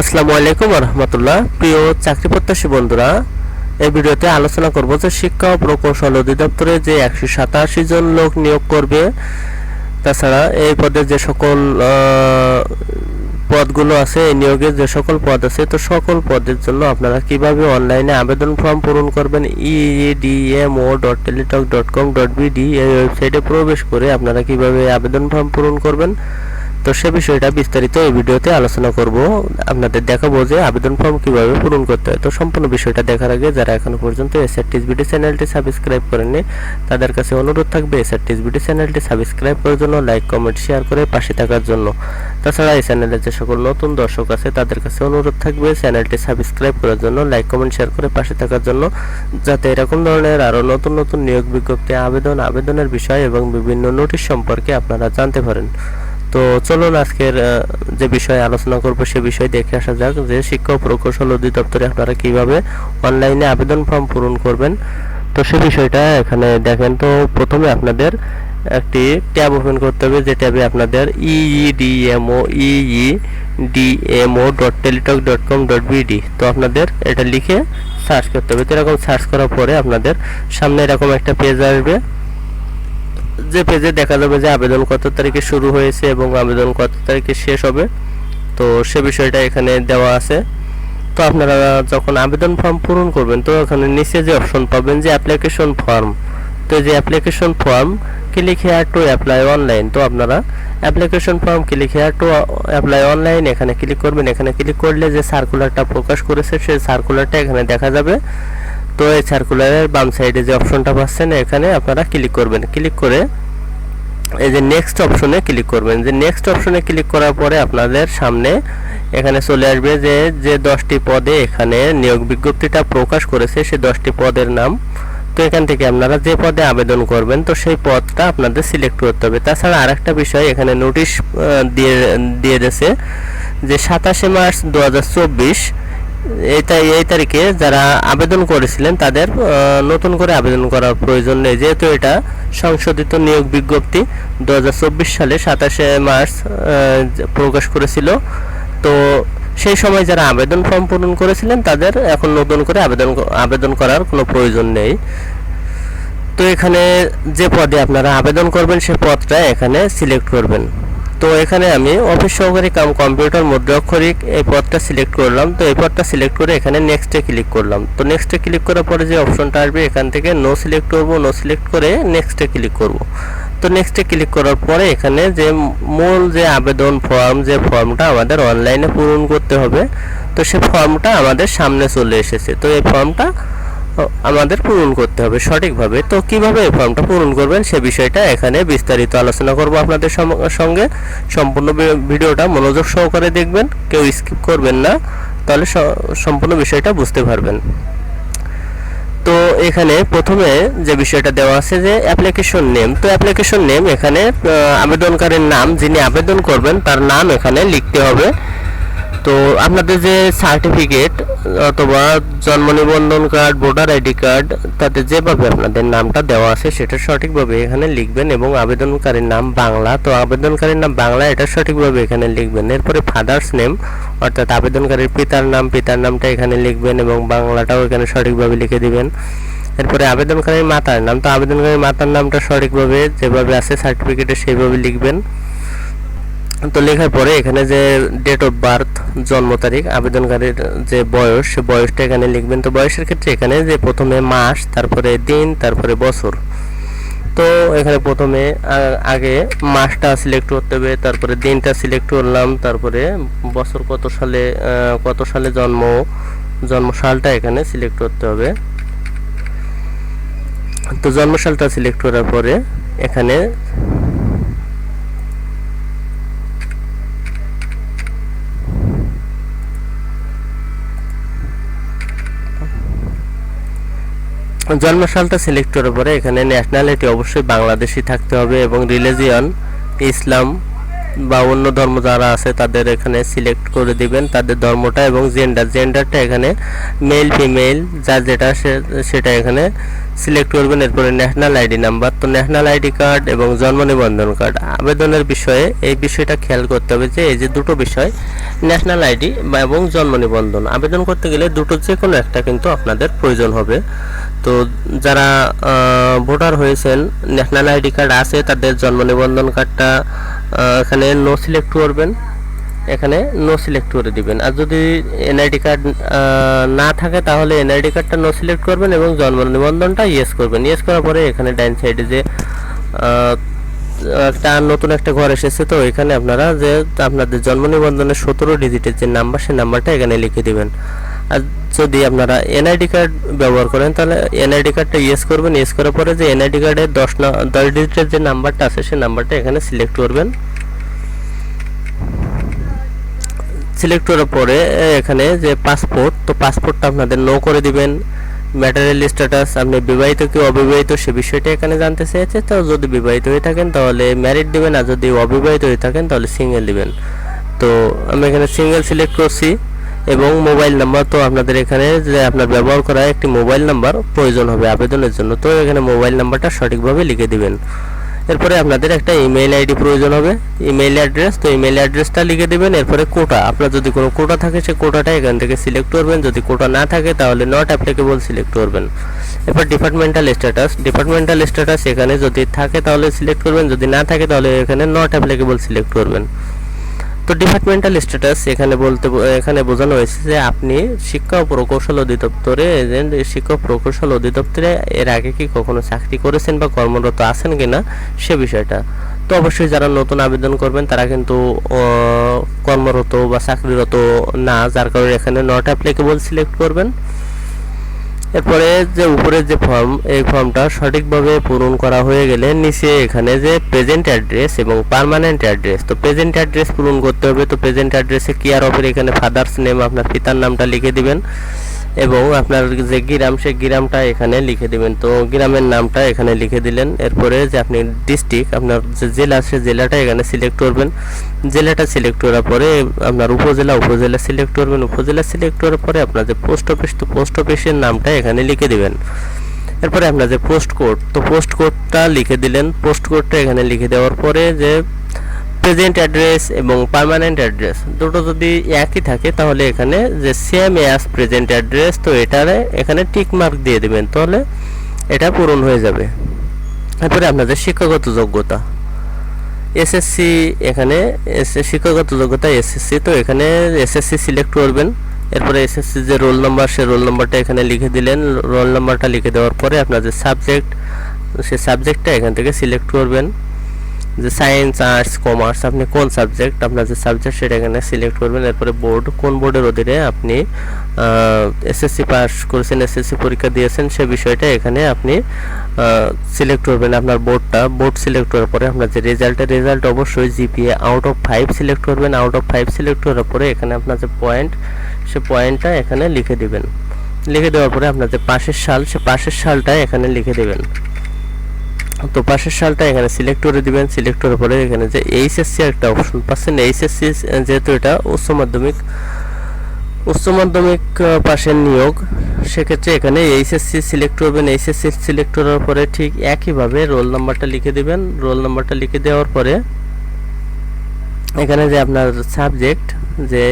আসসালামু আলাইকুম রহমতুল্লাহ প্রিয় চাকরি প্রত্যাশী বন্ধুরা, এই ভিডিওতে আলোচনা করব যে শিক্ষা ও প্রকৌশল অধিদপ্তরে যে একশো সাতাশি জন লোক নিয়োগ করবে, তাছাড়া এই পদে যে সকল পদগুলো আছে, এই নিয়োগের যে সকল পদ আছে, তো সকল পদের জন্য আপনারা কীভাবে অনলাইনে আবেদন ফর্ম পূরণ করবেন? EADMO dot Teletalk dot com dot BD এই ওয়েবসাইটে প্রবেশ করে আপনারা কীভাবে আবেদন ফর্ম পূরণ করবেন? তো সে বিষয়টা বিস্তারিত এই ভিডিওতে আলোচনা করব। আপনাদের দেখাবো যে আবেদন ফর্ম কীভাবে পূরণ করতে হয়। তো সম্পূর্ণ বিষয়টা দেখার আগে যারা এখনও পর্যন্ত এসআরটিস বিডি চ্যানেলটি সাবস্ক্রাইব করেননি, তাদের কাছে অনুরোধ থাকবে এসআরটিস বিডি চ্যানেলটি সাবস্ক্রাইব করার জন্য লাইক কমেন্ট শেয়ার করে পাশে থাকার জন্য। তাছাড়া এই চ্যানেলে যে সকল নতুন দর্শক আছে, তাদের কাছে অনুরোধ থাকবে চ্যানেলটি সাবস্ক্রাইব করার জন্য লাইক কমেন্ট শেয়ার করে পাশে থাকার জন্য, যাতে এরকম ধরনের আরও নতুন নতুন নিয়োগ বিজ্ঞপ্তি, আবেদন, আবেদনের বিষয় এবং বিভিন্ন নোটিশ সম্পর্কে আপনারা জানতে পারেন। তো চলুন আজকের যে বিষয়ে আলোচনা করব সে বিষয়ে দেখে আসা যাক যে শিক্ষা প্রকৌশল অধিদপ্তরে আপনারা কীভাবে অনলাইনে আবেদন ফর্ম পূরণ করবেন। তো সে বিষয়টা এখানে দেখেন, তো প্রথমে আপনাদের একটি ট্যাব ওপেন করতে হবে, যে ট্যাবে আপনাদের EEDMO EE DMO dot Teletalk dot com dot BD তো আপনাদের এটা লিখে সার্চ করতে হবে। তো এরকম সার্চ করার পরে আপনাদের সামনে এরকম একটা পেজ আসবে। যে পেজে দেখা যাবে যে আবেদন কত তারিখে শুরু হয়েছে এবং আবেদন কত তারিখে শেষ হবে, তো সে বিষয়টা এখানে দেওয়া আছে। তো আপনারা যখন আবেদন ফর্ম পূরণ করবেন, তো ওখানে নিচে যে অপশন পাবেন যে অ্যাপ্লিকেশন ফর্ম তো যে application form click here to apply online তো আপনারা application form click here to apply online এখানে ক্লিক করবেন। এখানে ক্লিক করলে যে সার্কুলারটা প্রকাশ করেছে, সেই সার্কুলারটা এখানে দেখা যাবে। তো এই সার্কুলারের বাম সাইডে যে অপশনটা পাচ্ছেন, এখানে আপনারা ক্লিক করবেন। ক্লিক করে এই যে নেক্সট অপশনে ক্লিক করবেন। যে নেক্সট অপশনে ক্লিক করার পরে আপনাদের সামনে এখানে চলে আসবে যে যে দশটি পদে এখানে নিয়োগ বিজ্ঞপ্তিটা প্রকাশ করেছে সেই দশটি পদের নাম। তো এখান থেকে আপনারা যে পদে আবেদন করবেন, তো সেই পদটা আপনাদের সিলেক্ট করতে হবে। তাছাড়া আরেকটা বিষয় এখানে নোটিশ দিয়ে দিয়ে দিয়েছে যে সাতাশে মার্চ দু হাজার চব্বিশ এই এই তারিখে যারা আবেদন করেছিলেন তাদের নতুন করে আবেদন করার প্রয়োজন নেই। যেহেতু এটা সংশোধিত নিয়োগ বিজ্ঞপ্তি দু হাজার চব্বিশ সালে সাতাশে মার্চ প্রকাশ করেছিল। তো সেই সময় যারা আবেদন ফর্ম পূরণ করেছিলেন তাদের এখন নতুন করে আবেদন আবেদন করার কোনো প্রয়োজন নেই। তো এখানে যে পদে আপনারা আবেদন করবেন, সে পদটা এখানে সিলেক্ট করবেন। তো এখানে আমি অফিস সহকারী কাম কম্পিউটার মুদ্রা অক্ষরিক এই পদটা সিলেক্ট করলাম। তো এই পদটা সিলেক্ট করে এখানে নেক্সটে ক্লিক করলাম। তো নেক্সটে ক্লিক করার পরে যে অপশনটা আসবে, এখান থেকে নো সিলেক্ট করব। নো সিলেক্ট করে নেক্সটে ক্লিক করব। তো নেক্সটে ক্লিক করার পরে এখানে যে মূল যে আবেদন ফর্ম যে ফর্মটা আমাদের অনলাইনে পূরণ করতে হবে, তো সে ফর্মটা আমাদের সামনে চলে এসেছে। তো এই ফর্মটা আমাদের পূরণ করতে হবে সঠিকভাবে। তো কীভাবে এই ফর্মটা পূরণ করবেন সে বিষয়টা এখানে বিস্তারিত আলোচনা করব আপনাদের সঙ্গে। সম্পূর্ণ ভিডিওটা মনোযোগ সহকারে দেখবেন, কেউ স্কিপ করবেন না, তাহলে সম্পূর্ণ বিষয়টা বুঝতে পারবেন। তো এখানে প্রথমে যে বিষয়টা দেওয়া আছে যে অ্যাপ্লিকেশন নেম তো অ্যাপ্লিকেশন নেম এখানে আবেদনকারীর নাম যিনি আবেদন করবেন, তার নাম এখানে লিখতে হবে। তো আপনাদের যে সার্টিফিকেট অথবা জন্ম নিবন্ধন কার্ড ভোটার আইডি কার্ড তাতে যেভাবে আপনাদের নামটা দেওয়া আছে, সেটা সঠিকভাবে এখানে লিখবেন এবং আবেদনকারীর নাম বাংলা। তো আবেদনকারীর নাম বাংলা, এটা সঠিকভাবে এখানে লিখবেন। এরপরে ফাদার্স নেম অর্থাৎ আবেদনকারীর পিতার নাম, পিতার নামটা এখানে লিখবেন এবং বাংলাটাও এখানে সঠিকভাবে লিখে দিবেন। এরপরে আবেদনকারীর মাতার নাম, তো আবেদনকারীর মাতার নামটা সঠিকভাবে যেভাবে আছে সার্টিফিকেটে সেইভাবে লিখবেন। তো লেখার পরে এখানে যে ডেট অফ বার্থ জন্ম তারিখ, আবেদনকারীর যে বয়স, সে বয়সটা এখানে লিখবেন। তো বয়সের ক্ষেত্রে এখানে যে প্রথমে মাস, তারপরে দিন, তারপরে বছর। তো এখানে প্রথমে আগে মাসটা সিলেক্ট করতে হবে, তারপরে দিনটা সিলেক্ট করলাম, তারপরে বছর কত সালে কত সালে জন্ম জন্ম সালটা এখানে সিলেক্ট করতে হবে। তো জন্ম সালটা সিলেক্ট করার পরে এখানে জন্মসালটা সিলেক্ট করার পরে এখানে ন্যাশনালিটি অবশ্যই বাংলাদেশি থাকতে হবে এবং রিলিজিয়ন ইসলাম বা অন্য ধর্ম যারা আছে তাদের এখানে সিলেক্ট করে দিবেন তাদের ধর্মটা এবং জেন্ডার জেন্ডারটা এখানে মেল ফিমেল যা যেটা সেটা এখানে সিলেক্ট করবেন এরপরে ন্যাশনাল আইডি নাম্বার তো ন্যাশনাল আইডি কার্ড এবং জন্ম নিবন্ধন কার্ড আবেদনের বিষয়ে এই বিষয়টা খেয়াল করতে হবে যে, এই যে দুটো বিষয় ন্যাশনাল আইডি এবং জন্ম নিবন্ধন। আবেদন করতে গেলে দুটো যে কোনো একটা কিন্তু আপনাদের প্রয়োজন হবে। তো যারা ভোটার হয়েছেন ন্যাশনাল আইডি কার্ড আছে, তাদের জন্ম নিবন্ধন কার্ডটা এখানে নো সিলেক্ট করবেন। এখানে নো সিলেক্ট করে দিবেন। আর যদি এনআইডি কার্ড না থাকে তাহলে এনআইডি কার্ডটা নো সিলেক্ট করবেন এবং জন্ম নিবন্ধনটা ইয়েস করবেন। ইয়েস করার পরে এখানে ডাইন সাইডে যে একটা নতুন একটা ঘর এসেছে, তো এখানে আপনারা যে আপনাদের জন্ম নিবন্ধনের সতেরো ডিজিটের যে নাম্বার সেই নাম্বারটা এখানে লিখে দিবেন। আর যদি আপনারা এনআইডি কার্ড ব্যবহার করেন, তাহলে এনআইডি কার্ডটা ইয়েস করবেন। ইয়েস করার পরে যে এনআইডি কার্ডের দশ দশ ডিজিটের যে নাম্বারটা আছে, সেই নাম্বারটা এখানে সিলেক্ট করবেন। সিলেক্ট করার পরে এখানে যে পাসপোর্ট তো পাসপোর্টটা আপনাদের নো করে দিবেন। ম্যাটারিয়াল স্ট্যাটাস আপনি বিবাহিত কি অবিবাহিত, সে বিষয়টা এখানে জানতে চেয়েছে। তো যদি বিবাহিত হয়ে থাকেন, তাহলে ম্যারিড দিবেন, আর যদি অবিবাহিত হয়ে থাকেন, তাহলে সিঙ্গেল দিবেন। তো আমি এখানে সিঙ্গেল সিলেক্ট করছি, এবং মোবাইল নাম্বার তো আপনাদের এখানে যে আপনার ব্যবহার করা একটি মোবাইল নাম্বার প্রয়োজন হবে আবেদনের জন্য। তো এখানে মোবাইল নাম্বারটা সঠিকভাবে লিখে দিবেন। এরপরে আপনাদের একটা ইমেল আইডি প্রয়োজন হবে। ইমেল অ্যাড্রেস তো ইমেল অ্যাড্রেসটা লিখে দেবেন, এরপরে কোটা আপনার যদি কোনো কোটা থাকে, সে কোটাটা এখান থেকে সিলেক্ট করবেন। যদি কোটা না থাকে, তাহলে নট অ্যাপ্লিকেবল সিলেক্ট করবেন। এরপর ডিপার্টমেন্টাল স্ট্যাটাস ডিপার্টমেন্টাল স্ট্যাটাস এখানে যদি থাকে, তাহলে সিলেক্ট করবেন। যদি না থাকে, তাহলে এখানে নট অ্যাপ্লিকেবল সিলেক্ট করবেন। তো ডিপার্টমেন্টাল স্ট্যাটাস এখানে বলতে এখানে বোঝানো হয়েছে যে আপনি শিক্ষা ও প্রকৌশল অধিদপ্তরে এজেন্ট শিক্ষা প্রকৌশল অধিদপ্তরে এর আগে কি কখনো চাকরি করেছেন বা কর্মরত আছেন কিনা সে বিষয়টা। তো অবশ্যই যারা নতুন আবেদন করবেন, তারা কিন্তু কর্মরত বা চাকরিরত না, যার কারণে এখানে নট অ্যাপ্লিকেবল সিলেক্ট করবেন। এরপরে যে উপরের যে ফর্ম এই ফর্মটা সঠিকভাবে পূরণ করা হয়ে গেলে নিচে এখানে যে প্রেজেন্ট অ্যাড্রেস এবং পার্মানেন্ট অ্যাড্রেস তো প্রেজেন্ট অ্যাড্রেস পূরণ করতে হবে। তো প্রেজেন্ট অ্যাড্রেসে কেয়ার অফের এখানে ফাদার্স নেম আপনার পিতার নামটা লিখে দিবেন। এবং আপনার যে গ্রাম সেই গ্রামটা এখানে লিখে দিবেন। তো গ্রামের নামটা এখানে লিখে দিলেন। এরপরে যে আপনি ডিস্ট্রিক্ট আপনার যে জেলা, সে জেলাটা এখানে সিলেক্ট করবেন। জেলাটা সিলেক্ট করার পরে আপনার উপজেলা উপজেলা সিলেক্ট করবেন। উপজেলা সিলেক্ট করার পরে আপনার যে পোস্ট অফিস তো পোস্ট অফিসের নামটা এখানে লিখে দিবেন। এরপরে আপনার যে পোস্ট কোড তো পোস্ট কোডটা লিখে দিলেন। পোস্ট কোডটা এখানে লিখে দেওয়ার পরে যে প্রেজেন্ট অ্যাড্রেস এবং পার্মানেন্ট অ্যাড্রেস দুটো যদি একই থাকে তাহলে এখানে যে সেম অ্যাজ প্রেজেন্ট অ্যাড্রেস তো এটারে এখানে টিক মার্ক দিয়ে দেবেন, তাহলে এটা পূরণ হয়ে যাবে। তারপরে আপনাদের শিক্ষাগত যোগ্যতা। এসএসসি এখানে শিক্ষাগত যোগ্যতা এসএসসি তো এখানে এসএসসি সিলেক্ট করবেন। এরপরে এসএসসি যে রোল নাম্বার সে রোল নাম্বারটা এখানে লিখে দিলেন। রোল নাম্বারটা লিখে দেওয়ার পরে আপনার যে সাবজেক্ট সে সাবজেক্টটা এখান থেকে সিলেক্ট করবেন। যে সায়েন্স আর্টস কমার্স আপনি কোন সাবজেক্ট আপনার যে সাবজেক্ট সেটা এখানে সিলেক্ট করবেন। এরপরে বোর্ড কোন বোর্ডের অধীনে আপনি এসএসসি পাস করেছেন এসএসসি পরীক্ষা দিয়েছেন, সে বিষয়টা এখানে আপনি সিলেক্ট করবেন আপনার বোর্ডটা বোর্ড সিলেক্ট করার পরে আপনার যে রেজাল্টের রেজাল্ট অবশ্যই GPA out of five select করবেন। আউট অফ ফাইভ সিলেক্ট করার পরে এখানে আপনার যে পয়েন্ট সে পয়েন্টটা এখানে লিখে দিবেন। লিখে দেওয়ার পরে আপনার যে পাশের সাল, সে পাশের সালটা এখানে লিখে দেবেন। তো পাশের সালটা এখানে সিলেক্ট করে দিবেন সিলেক্ট করার পরে এখানে যে এইচএসসি একটা অপশন পাচ্ছেন। এইচএসসি যেহেতু এটা উচ্চ মাধ্যমিক উচ্চ মাধ্যমিক পাশের নিয়োগ, সেক্ষেত্রে এখানে এইচএসসি সিলেক্ট করবেন। এইচএসসি সিলেক্ট করার পরে ঠিক একইভাবে রোল নাম্বারটা লিখে দিবেন। রোল নাম্বারটা লিখে দেওয়ার পরে এখানে যে আপনার সাবজেক্ট যে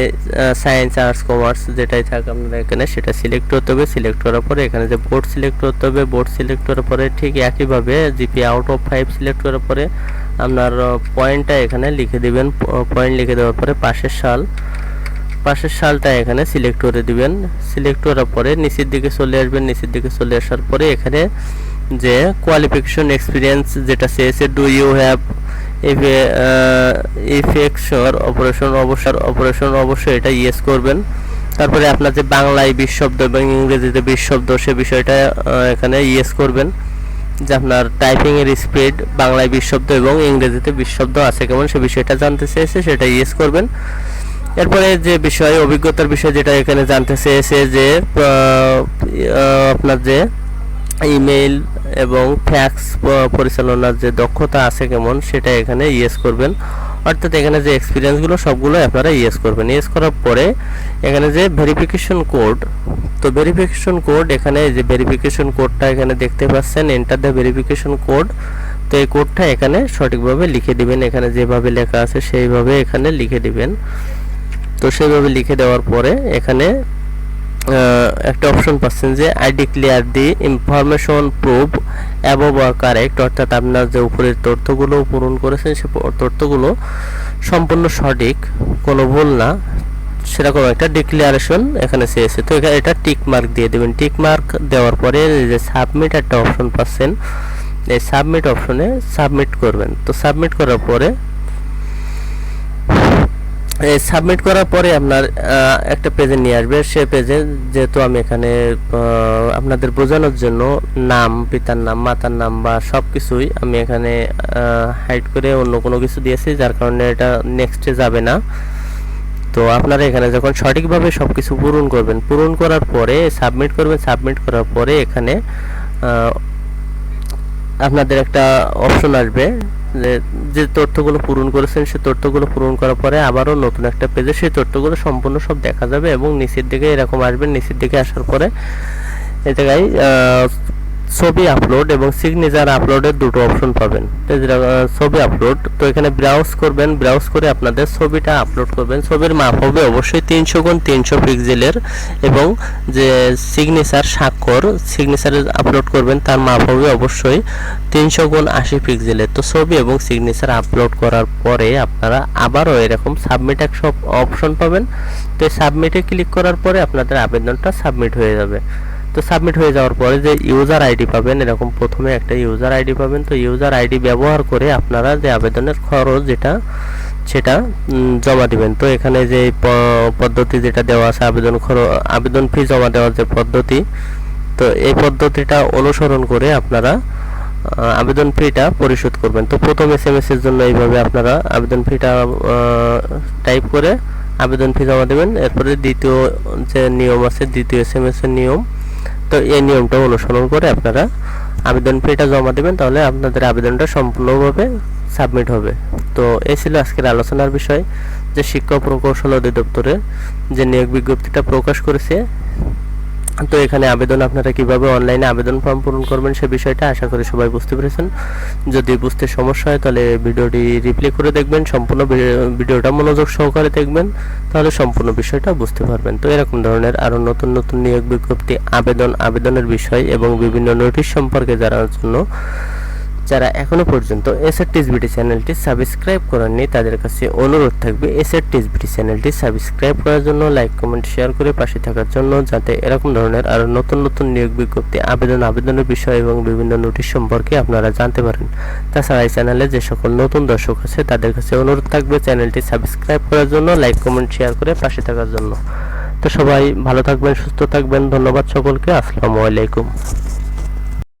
সায়েন্স আর্টস কমার্স যেটাই থাক আপনার এখানে, সেটা সিলেক্ট করতে হবে। সিলেক্ট করার পরে এখানে যে বোর্ড সিলেক্ট করতে হবে বোর্ড সিলেক্ট করার পরে ঠিক একইভাবে GP out of five select করার পরে আপনার পয়েন্টটা এখানে লিখে দিবেন। পয়েন্ট লিখে দেওয়ার পরে পাশের সাল, পাশের সালটা এখানে সিলেক্ট করে দিবেন। সিলেক্ট করার পরে নিচের দিকে চলে আসবেন। নিচের দিকে চলে আসার পরে এখানে যে কোয়ালিফিকেশন এক্সপিরিয়েন্স যেটা চেয়েছে do you have affection operation অবসর অপারেশন অবশ্যই এটা ইয়েস করবেন। তারপরে আপনার যে বাংলায় বিশ শব্দ এবং ইংরেজিতে বিশ শব্দ সে বিষয়টা এখানে ইয়েস করবেন। যে আপনার টাইপিং এর স্পিড বাংলায় বিশ শব্দ এবং ইংরেজিতে বিশ শব্দ আছে কেমন, সে বিষয়টা জানতে চেয়েছে, সেটা ইয়েস করবেন। এরপরে যে বিষয়, অভিজ্ঞতার বিষয় যেটা এখানে জানতে চেয়েছে যে আপনার যে ইমেল এবং ফ্যাক্স পরিচালনার যে দক্ষতা আছে কেমন সেটা এখানে ইয়েস করবেন। অর্থাৎ এখানে যে এক্সপিরিয়েন্সগুলো সবগুলো আপনারা ইয়েস করবেন। ইয়েস করার পরে এখানে যে ভেরিফিকেশন কোড তো ভেরিফিকেশন কোড এখানে যে ভেরিফিকেশন কোডটা এখানে দেখতে পাচ্ছেন এন্টার দ্য ভেরিফিকেশন কোড তো এই কোডটা এখানে সঠিকভাবে লিখে দিবেন। এখানে যেভাবে লেখা আছে সেইভাবে এখানে লিখে দিবেন। তো সেইভাবে লিখে দেওয়ার পরে এখানে একটা অপশন পাচ্ছেন যে I declare the information proof above are correct অর্থাৎ আপনার যে উপরের তথ্যগুলো পূরণ করেছেন, সে তথ্যগুলো সম্পূর্ণ সঠিক, কোনো ভুল না, সেরকম একটা ডিক্লারেশন এখানে চেয়েছে তো এখানে এটা টিক মার্ক দিয়ে দেবেন। টিক মার্ক দেওয়ার পরে যে সাবমিট একটা অপশন পাচ্ছেন, এই সাবমিট অপশনে সাবমিট করবেন। তো সাবমিট করার পরে সাবমিট করার পরে আপনার একটা পেজে নিয়ে আসবে। সে পেজে যেহেতু আমি এখানে আপনাদের বোঝানোর জন্য নাম, পিতার নাম, মাতার নাম বা সব কিছুই আমি এখানে হাইড করে অন্য কোনো কিছু দিয়েছি, যার কারণে এটা নেক্সটে যাবে না। তো আপনারা এখানে যখন সঠিকভাবে সব কিছু পূরণ করবেন, পূরণ করার পরে সাবমিট করবেন সাবমিট করার পরে এখানে আপনাদের একটা অপশন আসবে। যে তথ্যগুলো পূরণ করেছেন সেই তথ্যগুলো পূরণ করার পরে আবারও নতুন একটা পেজে সেই তথ্যগুলো সম্পূর্ণ সব দেখা যাবে এবং নিচের দিকে এরকম আসবেন নিচের দিকে আসার পরে এতে জায়গায় ছবি আপলোড এবং সিগনেচার আপলোডের দুটো অপশন পাবেন। ছবি আপলোড তো এখানে ব্রাউজ করবেন ব্রাউজ করে আপনাদের ছবিটা আপলোড করবেন। ছবির মাপ হবে অবশ্যই তিনশো গুণ তিনশো পিক্সেলের এবং যে সিগনেচার স্বাক্ষর সিগনেচারে আপলোড করবেন, তার মাপ হবে অবশ্যই তিনশো গুণ আশি পিক্সেলের তো ছবি এবং সিগনেচার আপলোড করার পরে আপনারা আবারও এরকম সাবমিট এক সব অপশন পাবেন। তো সাবমিটে ক্লিক করার পরে আপনাদের আবেদনটা সাবমিট হয়ে যাবে। তো সাবমিট হয়ে যাওয়ার পরে যে ইউজার আইডি পাবেন, এরকম প্রথমে একটা ইউজার আইডি পাবেন। তো ইউজার আইডি ব্যবহার করে আপনারা যে আবেদনের খরচ যেটা, সেটা জমা দিবেন। তো এখানে যে পদ্ধতি যেটা দেওয়া আছে, আবেদন খরচ আবেদন ফি জমা দেওয়ার যে পদ্ধতি, তো এই পদ্ধতিটা অনুসরণ করে আপনারা আবেদন ফিটা পরিশোধ করবেন। তো প্রথম এস এম এর জন্য এইভাবে আপনারা আবেদন ফিটা টাইপ করে আবেদন ফি জমা দেবেন। এরপরে দ্বিতীয় যে নিয়ম আছে, দ্বিতীয় এস এম এর নিয়ম তো এই নিয়মটা অনুসরণ করে আপনারা আবেদন ফিটা জমা দেবেন, তাহলে আপনাদের আবেদনটা সম্পূর্ণভাবে সাবমিট হবে। তো এই ছিল আজকের আলোচনার বিষয়। যে শিক্ষা প্রকৌশল অধিদপ্তরে যে নিয়োগ বিজ্ঞপ্তিটা প্রকাশ করেছে তো এখানে আবেদন আপনারা কীভাবে অনলাইনে আবেদন ফর্ম পূরণ করবেন সে বিষয়টা আশা করি সবাই বুঝতে পেরেছেন। যদি বুঝতে সমস্যা হয় তাহলে ভিডিওটি রিপ্লে করে দেখবেন, সম্পূর্ণ ভিডিওটা মনোযোগ সহকারে দেখবেন, তাহলে সম্পূর্ণ বিষয়টা বুঝতে পারবেন। তো এরকম ধরনের আরও নতুন নতুন নিয়োগ বিজ্ঞপ্তি, আবেদন, আবেদনের বিষয় এবং বিভিন্ন নোটিশ সম্পর্কে জানার জন্য যারা এখনও পর্যন্ত এসআর টিসবিটি চ্যানেলটি সাবস্ক্রাইব করেননি, তাদের কাছে অনুরোধ থাকবে এসআর টিসবিটি চ্যানেলটি সাবস্ক্রাইব করার জন্য, লাইক, কমেন্ট, শেয়ার করে পাশে থাকার জন্য, যাতে এরকম ধরনের আরও নতুন নতুন নিয়োগ বিজ্ঞপ্তি, আবেদন, আবেদনের বিষয় এবং বিভিন্ন নোটিশ সম্পর্কে আপনারা জানতে পারেন। তাছাড়া এই চ্যানেলে যে সকল নতুন দর্শক আছে, তাদের কাছে অনুরোধ থাকবে চ্যানেলটি সাবস্ক্রাইব করার জন্য, লাইক, কমেন্ট, শেয়ার করে পাশে থাকার জন্য। তো সবাই ভালো থাকবেন, সুস্থ থাকবেন, ধন্যবাদ সকলকে, আসসালামু আলাইকুম।